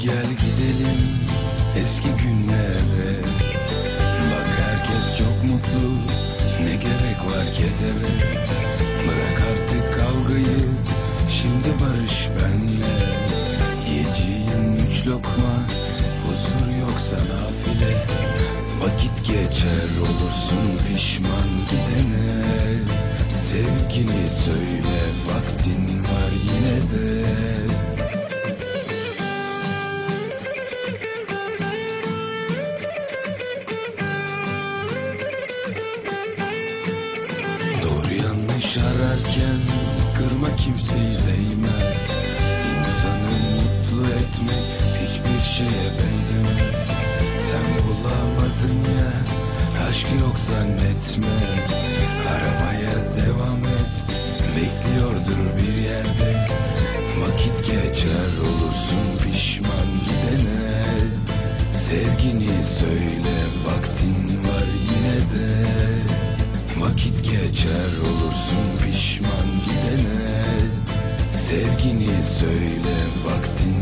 Gel gidelim eski günlere. Bak herkes çok mutlu. Ne gerek var kedere? Bırak artık kavgayı şimdi barış benle Yiyeceğim üç lokma huzur yoksa nafile. Vakit geçer olursun pişman gidene. Sevgini söyle vaktin var yine de. Yanlış ararken kırma kimseyi değmez. İnsanı mutlu etmek hiçbir şeye benzemez. Sen bulamadın ya aşk yok zannetme. Aramaya devam et bekliyordur bir yerde. Vakit geçer olursun pişman gidene. Sevgini söyle Geçer olursun pişman gidene. Sevgini söyle vaktin